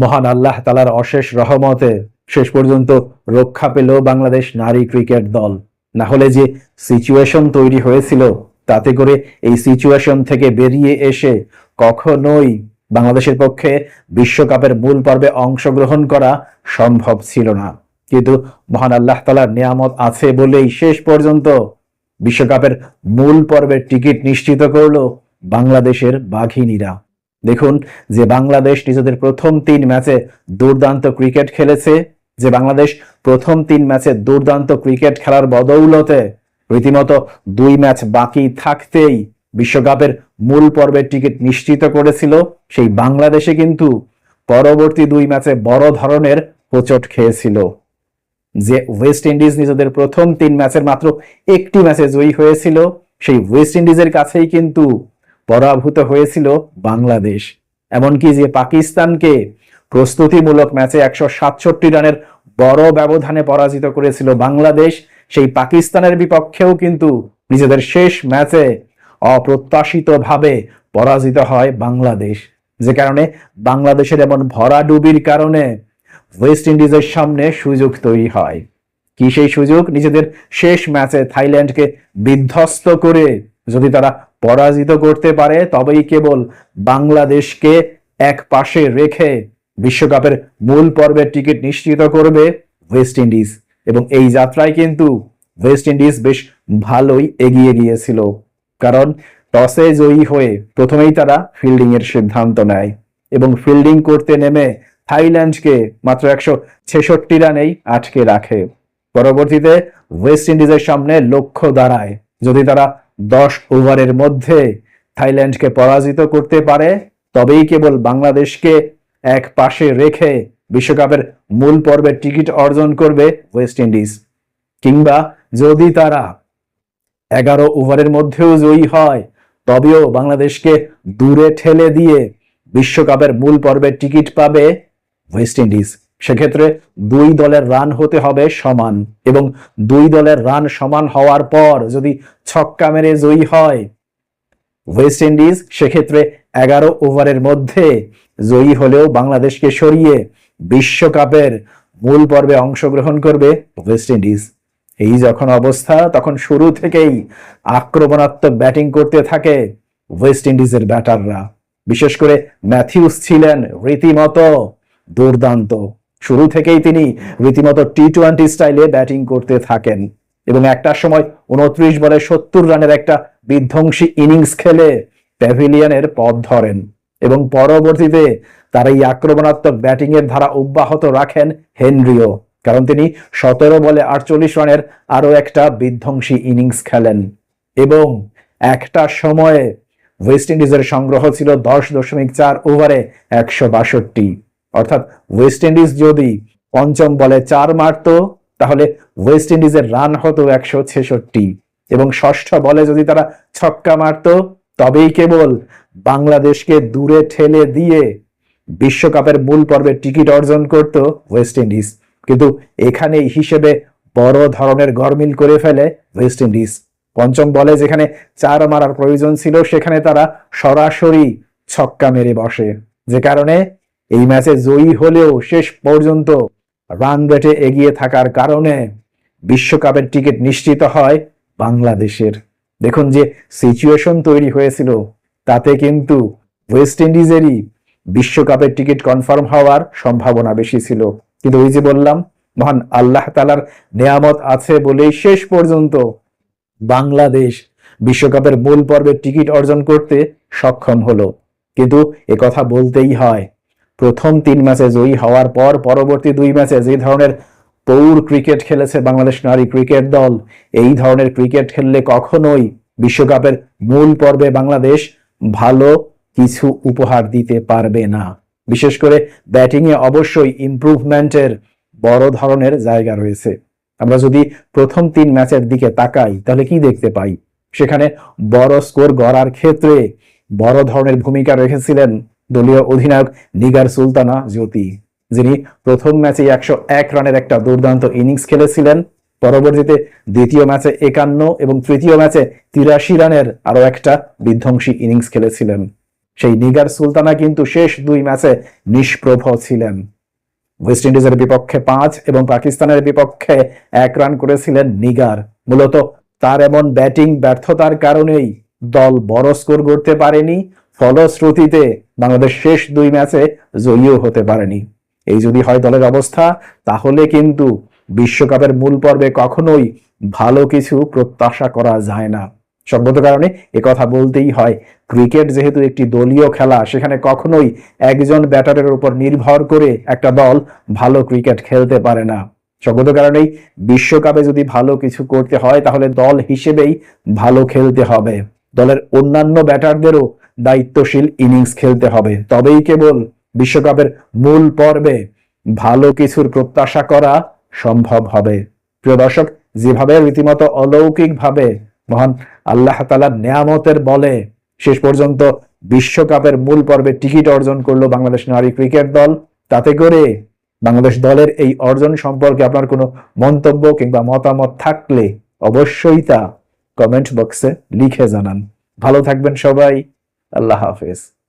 মহান আল্লাহ তালার অশেষ রহমতে শেষ পর্যন্ত রক্ষা পেল বাংলাদেশ নারী ক্রিকেট দল। না হলে যে সিচুয়েশন তৈরি হয়েছিল, তাতে করে এই সিচুয়েশন থেকে বেরিয়ে এসে কখনোই বাংলাদেশের পক্ষে বিশ্বকাপের মূল পর্বে অংশগ্রহণ করা সম্ভব ছিল না। কিন্তু মহান আল্লাহ তালার নিয়ামত আছে বলেই শেষ পর্যন্ত বিশ্বকাপের মূল পর্বের টিকিট নিশ্চিত করল বাংলাদেশের বাঘিনীরা। দেখুন যে বাংলাদেশ নিজেদের প্রথম তিন ম্যাচে দুর্দান্ত ক্রিকেট খেলেছে, যে বাংলাদেশ প্রথম তিন ম্যাচে দুর্দান্ত ক্রিকেট খেলার বদৌলতে রীতিমতো দুই ম্যাচ বাকি থাকতেই বিশ্বকাপের মূল পর্বের টিকিট নিশ্চিত করেছিল। সেই বাংলাদেশে কিন্তু পরবর্তী দুই ম্যাচে বড় ধরনের হোচট খেয়েছিল। যে ওয়েস্ট ইন্ডিজ নিজেদের প্রথম তিন ম্যাচের মাত্র একটি ম্যাচে জয়ী হয়েছিল, সেই ওয়েস্ট ইন্ডিজের কাছেই কিন্তু পরাভূত হয়েছিল বাংলাদেশ। এমনকি যে পাকিস্তানকে প্রস্তুতিমূলক ম্যাচে একশো সাতষট্টি রানের বড় ব্যবধানে পরাজিত করেছিল বাংলাদেশ, সেই পাকিস্তানের বিপক্ষেও কিন্তু নিজেদের শেষ ম্যাচে অপ্রত্যাশিতভাবে পরাজিত হয় বাংলাদেশ। যে কারণে বাংলাদেশের এমন ভরাডুবির কারণে ওয়েস্ট ইন্ডিজের সামনে সুযোগ তৈরি হয়। কি সেই সুযোগ? নিজেদের শেষ ম্যাচে থাইল্যান্ডকে বিধ্বস্ত করে যদি তারা পরাজিত করতে পারে, তবেই কেবল বাংলাদেশকে এক পাশে রেখে বিশ্বকাপের মূল পর্বের টিকিট নিশ্চিত করবে ওয়েস্ট ইন্ডিজ। এবং এই যাত্রায় কিন্তু ওয়েস্ট ইন্ডিজ বেশ ভালোই এগিয়ে গিয়েছিল। কারণ টসে জয়ী হয়ে প্রথমেই তারা ফিল্ডিং এর সিদ্ধান্ত নেয় এবং ফিল্ডিং করতে নেমে থাইল্যান্ডকে মাত্র একশো ছেষট্টি রানেই আটকে রাখে। পরবর্তীতে ওয়েস্ট ইন্ডিজের সামনে লক্ষ্য দাঁড়ায়। যদি তারা দশ ওভারের মধ্যে থাইল্যান্ডকে পরাজিত করতে পারে, তবেই কেবল বাংলাদেশকে এক পাশে রেখে বিশ্বকাপের মূল পর্বের টিকিট অর্জন করবে ওয়েস্ট ইন্ডিজ। কিংবা যদি তারা এগারো ওভারের মধ্যেও জয়ী হয়, তবেও বাংলাদেশকে দূরে ঠেলে দিয়ে বিশ্বকাপের মূল পর্বের টিকিট পাবে ওয়েস্ট ইন্ডিজ। সেক্ষেত্রে দুই দলের রান হতে হবে সমান এবং দুই দলের রান সমান হওয়ার পর যদি ছক্কা মেরে জয়ী হয় ওয়েস্ট ইন্ডিজ সেক্ষেত্রে এগারো ওভারের মধ্যে জয়ী হলেও বাংলাদেশকে সরিয়ে বিশ্বকাপের মূল পর্বে অংশগ্রহণ করবে ওয়েস্ট ইন্ডিজ এই যখন অবস্থা, তখন শুরু থেকেই আক্রমণাত্মক ব্যাটিং করতে থাকে ওয়েস্ট ইন্ডিজের ব্যাটাররা। বিশেষ করে ম্যাথিউস ছিলেন রীতিমতো দুর্দান্ত। শুরু থেকেই তিনি রীতিমতো টি টোয়েন্টি স্টাইলে ব্যাটিং করতে থাকেন এবং একটার সময় উনত্রিশ বলে সত্তর রানের একটা বিধ্বংসী ইনিংস খেলে প্যাভিলিয়নের পথ ধরেন এবং পরবর্তীতে তার এই আক্রমণাত্মক ব্যাটিং এর ধারা অব্যাহত রাখেন হেনরিও, কারণ তিনি সতেরো বলে আটচল্লিশ রানের আরও একটা বিধ্বংসী ইনিংস খেলেন এবং একটা সময়ে ওয়েস্ট ইন্ডিজের সংগ্রহ ছিল দশ দশমিক চার ওভারে একশো বাষট্টি। অর্থাৎ ওয়েস্ট ইন্ডিজ যদি পঞ্চম বলে চার মারত, তাহলে ওয়েস্ট ইন্ডিজের রান হতো একশো ছেষট্টি। এবং ষষ্ঠ বলে যদি তারা ছক্কা মারত, তবেই কেবল বাংলাদেশকে দূরে ঠেলে দিয়ে বিশ্বকাপের মূল পর্বের টিকিট অর্জন করত ওয়েস্ট ইন্ডিজ কিন্তু এখানেই হিসেবে বড় ধরনের গরমিল করে ফেলে ওয়েস্ট ইন্ডিজ পঞ্চম বলে যেখানে চার মারার প্রয়োজন ছিল, সেখানে তারা সরাসরি ছক্কা মেরে বসে। যে কারণে এই ম্যাচে জয়ী হলেও শেষ পর্যন্ত রান রেটে এগিয়ে থাকার কারণে বিশ্বকাপের টিকিট নিশ্চিত হয় বাংলাদেশের। দেখুন যে সিচুয়েশন তৈরি হয়েছিল, তাতে কিন্তু ওয়েস্ট ইন্ডিজেরই বিশ্বকাপের টিকিট কনফার্ম হওয়ার সম্ভাবনা বেশি ছিল। কিন্তু ওই যে বললাম, মহান আল্লাহ তালার নেয়ামত আছে বলেই শেষ পর্যন্ত বাংলাদেশ বিশ্বকাপের মূল পর্বের টিকিট অর্জন করতে সক্ষম হলো। কিন্তু কথা বলতেই হয় প্রথম তিন ম্যাচে জয়ী হওয়ার পর পরবর্তী দুই ম্যাচে যে ধরনের পৌর ক্রিকেট খেলেছে বাংলাদেশ নারী ক্রিকেট দল, এই ধরনের ক্রিকেট খেললে কখনোই বিশ্বকাপের মূল পর্বে বাংলাদেশ ভালো কিছু উপহার দিতে পারবে না। বিশেষ করে ব্যাটিংয়ে অবশ্যই ইমপ্রুভমেন্টের বড় ধরনের জায়গা রয়েছে। আমরা যদি প্রথম তিন ম্যাচের দিকে তাকাই, তাহলে কি দেখতে পাই? সেখানে বড় স্কোর গড়ার ক্ষেত্রে বড় ধরনের ভূমিকা রেখেছিলেন দলীয় অধিনায়ক নিগার সুলতানা জ্যোতি। যিনি প্রথম ম্যাচে একশো এক রানের একটা দুর্দান্ত ইনিংস খেলেছিলেন। পরবর্তীতে দ্বিতীয় ম্যাচে একান্ন এবং তৃতীয় ম্যাচে তিরাশি রানের আরও একটা বিধ্বংসী ইনিংস খেলেছিলেন। সেই নিগার সুলতানা কিন্তু শেষ দুই ম্যাচে নিষ্প্রভ ছিলেন। ওয়েস্ট ইন্ডিজের বিপক্ষে পাঁচ এবং পাকিস্তানের বিপক্ষে এক রান করেছিলেন নিগার। মূলত তার এমন ব্যাটিং ব্যর্থতার কারণেই দল বড় স্কোর করতে পারেনি। ফলশ্রুতিতে বাংলাদেশ শেষ দুই ম্যাচে জয়ীও হতে পারেনি। এই যদি হয় দলের অবস্থা, তাহলে কিন্তু বিশ্বকাপের মূল পর্বে কখনোই ভালো কিছু প্রত্যাশা করা যায় না। সঙ্গত কারণে কথা বলতেই হয়, ক্রিকেট যেহেতু একটি দলীয় খেলা, সেখানে কখনোই একজন ব্যাটারের উপর নির্ভর করে একটা দল ভালো ক্রিকেট খেলতে পারে না। সঙ্গত কারণেই বিশ্বকাপে যদি ভালো কিছু করতে হয়, তাহলে দল হিসেবেই ভালো খেলতে হবে। দলের অন্যান্য ব্যাটারদেরও দায়িত্বশীল ইনিংস খেলতে হবে। তবেই কেবল বিশ্বকাপের মূল পর্বে ভালো কিছুর প্রত্যাশা করা সম্ভব হবে। প্রিয় দর্শক, যেভাবে রীতিমতো অলৌকিকভাবে মহান আল্লাহ তালার নেয়ামতের বলে শেষ পর্যন্ত বিশ্বকাপের মূল পর্বে টিকিট অর্জন করল বাংলাদেশ নারী ক্রিকেট দল, তাতে করে বাংলাদেশ দলের এই অর্জন সম্পর্কে আপনার কোনো মন্তব্য কিংবা মতামত থাকলে অবশ্যই তা কমেন্ট বক্সে লিখে জানান। ভালো থাকবেন সবাই। আল্লাহ হাফেজ।